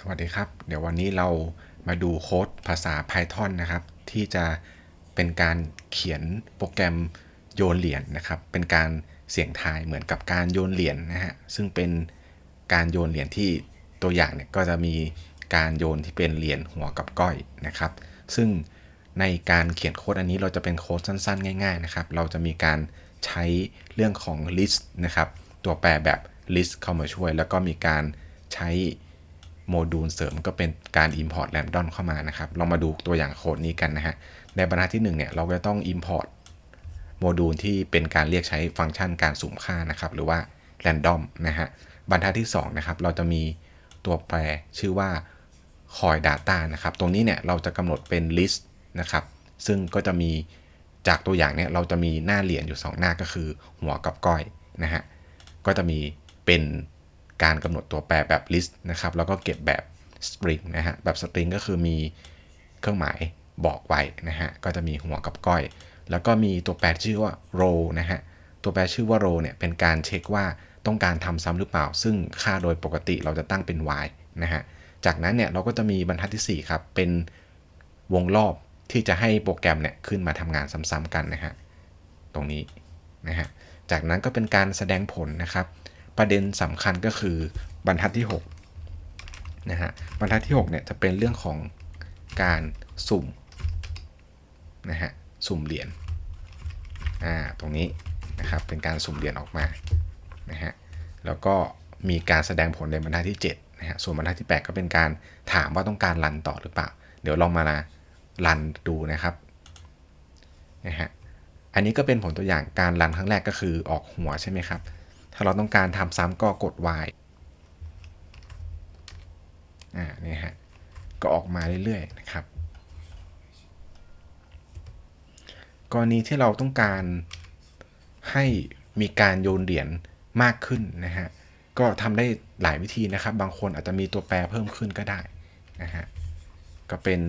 สวัสดีครับ เดี๋ยววันนี้เรามาดูโค้ดภาษา Python นะครับ ที่จะเป็นการเขียนโปรแกรมโยนเหรียญนะครับ เป็นการเสี่ยงทายเหมือนกับการโยนเหรียญนะฮะซึ่งเป็นการโยนเหรียญที่ตัวอย่างเนี่ยก็จะมีการโยนที่เป็นเหรียญหัวกับก้อยนะครับ ซึ่งในการเขียนโค้ดอันนี้เราจะเป็นโค้ดสั้น ๆ ง่าย ๆ นะครับ เราจะมีการใช้เรื่องของ list นะครับ ตัวแปรแบบ list เข้ามาช่วย แล้วก็มีการใช้ โมดูลเสริมก็เป็นการ import random เข้ามานะครับ เรามาดูตัวอย่างโค้ดนี้กันนะฮะ ในบรรทัดที่1เนี่ยเราก็ต้อง import โมดูลที่เป็นการเรียกใช้ฟังก์ชันการสุ่มค่านะครับ หรือว่า random นะฮะ บรรทัดที่2นะครับเราจะมีตัวแปรชื่อว่า coin data นะครับ ตรงนี้เนี่ยเราจะกำหนดเป็น list นะครับ ซึ่งก็จะมีจากตัวอย่างเนี่ยเราจะมีหน้าเหรียญอยู่ 2 หน้าก็คือหัวกับก้อยนะฮะ ก็จะมีเป็น การกำหนดตัวแปรแบบ list นะครับ แล้วก็เก็บแบบ string นะฮะ แบบ string ก็คือมีเครื่องหมายบอกไว้นะฮะ ก็จะมีหัวกับก้อย แล้วก็มีตัวแปรชื่อว่า row นะฮะ ตัวแปรชื่อว่า row เนี่ย เป็นการเช็คว่าต้องการทำซ้ำหรือเปล่า ซึ่งค่าโดยปกติเราจะตั้งเป็น y นะฮะ จากนั้นเนี่ยเราก็จะมีบรรทัดที่ 4 ครับ เป็นวงรอบที่จะให้โปรแกรมเนี่ยขึ้นมาทำงานซ้ำๆกันนะฮะ ตรงนี้นะฮะ จากนั้นก็เป็นการแสดงผลนะครับ ประเด็นสำคัญก็คือบรรทัดที่6นะฮะบรรทัดที่6เนี่ยจะเป็นเรื่องของการสุ่มนะฮะสุ่มเหรียญอ่าตรงนี้นะครับเป็นการสุ่มเหรียญออกมานะฮะแล้วก็มีการแสดงผลในบรรทัดที่7นะฮะส่วนบรรทัดที่ 8 ก็เป็นการถามว่าต้องการรันต่อหรือเปล่า เดี๋ยวลองมารันดูนะครับนะฮะอันนี้ก็เป็นผลตัวอย่างการรันครั้งแรกก็คือออกหัวใช่ไหมครับ ถ้าเราต้องการทำซ้ำก็กด Y อ่านี่ฮะก็ออกมาเรื่อยๆนะครับ กรณีที่เราต้องการให้มีการโยนเหรียญมากขึ้นนะฮะก็ทำได้หลายวิธีนะครับ บางคนอาจจะมีตัวแปรเพิ่มขึ้นก็ได้นะฮะก็เป็น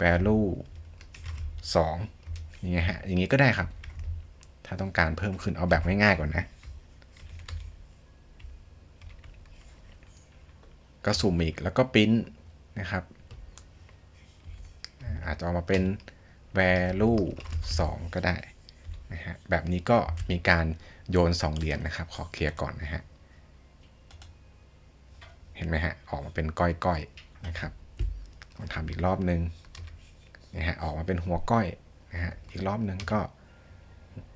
value 2อย่างเงี้ยฮะอย่างงี้ก็ได้ครับ ถ้าต้องการเพิ่มขึ้นเอาแบบง่ายๆก่อนนะ ก็สุ่มอีกแล้วก็ปริ้นนะครับ อาจจะออกมาเป็น value 2 ก็ได้นะฮะแบบนี้ก็มีการโยน 2 เหรียญนนะครับ ขอเคลียร์ก่อนนะฮะเห็นไหมฮะออกมาเป็นก้อยๆนะครับลองทำอีกรอบนึงนะฮะออกมาเป็นหัวก้อยนะฮะอีกรอบนึงก็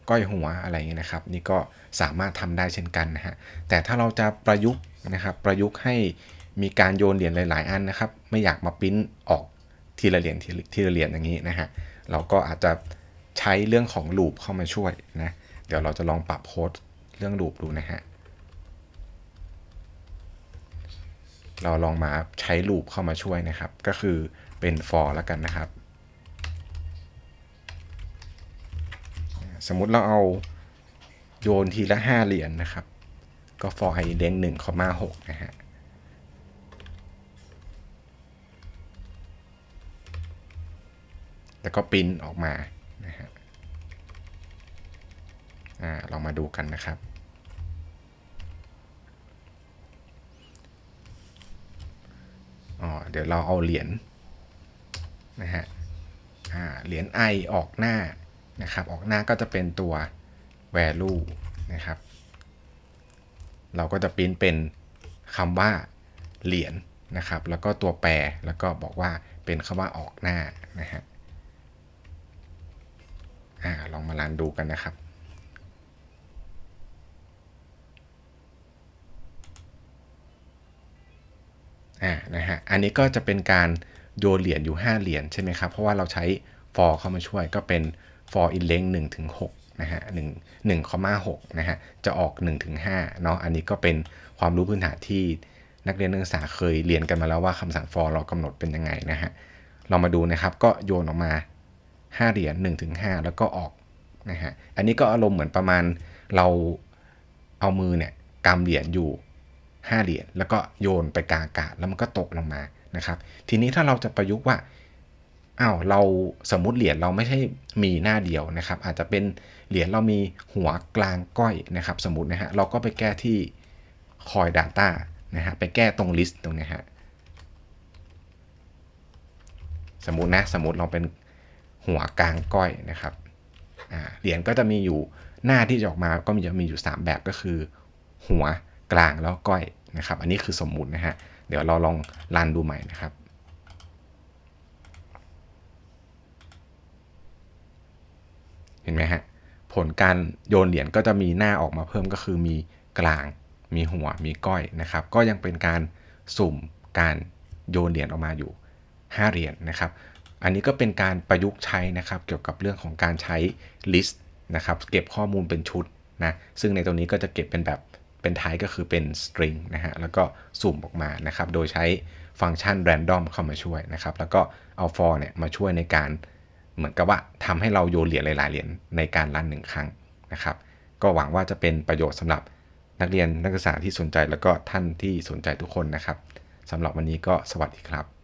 ก้อยหัวอะไรเงี้ยนะครับ นี่ก็สามารถทำได้เช่นกันนะฮะแต่ถ้าเราจะประยุกต์นะครับประยุกต์ให้ มีการโยนเหรียญหลาย ๆ อันนะครับ ไม่อยากมาปิ้นออกทีละเหรียญทีละเหรียญอย่างนี้นะฮะเราก็อาจจะใช้เรื่องของลูปเข้ามาช่วยนะเดี๋ยวเราจะลองปรับโค้ดเรื่องลูปดูนะฮะเราลองมาใช้ลูปเข้ามาช่วยนะครับ ก็คือเป็น for แล้วกันนะครับ สมมุติเราเอาโยนทีละ 5 เหรียญนนะครับ ก็ for i index 1 6นะฮะ แล้วก็ปริ้นออกมานะฮะอ่าลองมาดูกันนะครับ อ๋อ เดี๋ยวเราเอาเหรียญนะฮะ อ่า เหรียญ i ออกหน้านะครับ ออกหน้าก็จะเป็นตัว value นะครับ เราก็จะปริ้นเป็นคำว่าเหรียญนะครับ แล้วก็ตัวแปร แล้วก็บอกว่าเป็นคำว่าออกหน้านะฮะ อ่าลองมารันดูกันนะครับอ่านะฮะอันนี้ก็จะเป็นการโยนเหรียญอยู่ 5 เหรียญใช่ไหมครับ เพราะว่าเราใช้ for เข้ามาช่วยก็เป็น for in length 1ถึง6นะฮะ1 1 6นะฮะจะออก1ถึง5เนาะอันนี้ก็เป็นความรู้พื้นฐานที่นักเรียนนักศึกษาเคยเรียนกันมาแล้วว่าคำสั่ง for เรากำหนดเป็นยังไงนะฮะเรามาดูนะครับก็โยนออกมา 5เหรียญ1ถึง5แล้วก็ออกนะฮะอันนี้ก็อารมณ์เหมือนประมาณเราเอามือเนี่ยกำเหรียญอยู่ 5 เหรียญแล้วก็โยนไปกลางอากาศแล้วมันก็ตกลงมานะครับ ทีนี้ถ้าเราจะประยุกต์ว่าอ้าวเราสมมุติเหรียญเราไม่ใช่มีหน้าเดียวนะครับ อาจจะเป็นเหรียญเรามีหัวกลางก้อยนะครับ สมมตินะฮะเราก็ไปแก้ที่ coin data นะฮะไปแก้ตรง list ตรงนี้ฮะสมมตินะสมมติเราเป็น หัวกลางก้อยนะครับเหรียญก็จะมีอยู่หน้าที่จะออกมาก็มีจะมีอยู่ 3 แบบก็คือ หัวกลางแล้วก้อยนะครับ อันนี้คือสมมุตินะฮะเดี๋ยวเราลองรันดูใหม่นะครับเห็นไหมฮะผลการโยนเหรียญก็จะมีหน้าออกมาเพิ่มก็คือมีกลางมีหัวมีก้อยนะครับ ก็ยังเป็นการสุ่มการโยนเหรียญออกมาอยู่ 5 เหรียญนะครับ อันนี้ก็เป็นการประยุกต์ใช้นะครับเกี่ยวกับเรื่องของการใช้ list นะครับเก็บข้อมูลเป็นชุดนะซึ่งในตรงนี้ก็จะเก็บเป็นแบบเป็นไทป์ก็คือเป็น string นะฮะแล้วก็สุ่มออกมานะครับโดยใช้ฟังก์ชัน random เข้ามาช่วยนะครับแล้วก็เอา for เนี่ยมาช่วยในการเหมือนกับว่าทำให้เราโยนเหรียญหลายๆเหรียญในการรันหนึ่งครั้งนะครับ ก็หวังว่าจะเป็นประโยชน์สำหรับนักเรียนนักศึกษาที่สนใจแล้วก็ท่านที่สนใจทุกคนนะครับสำหรับวันนี้ก็สวัสดีครับ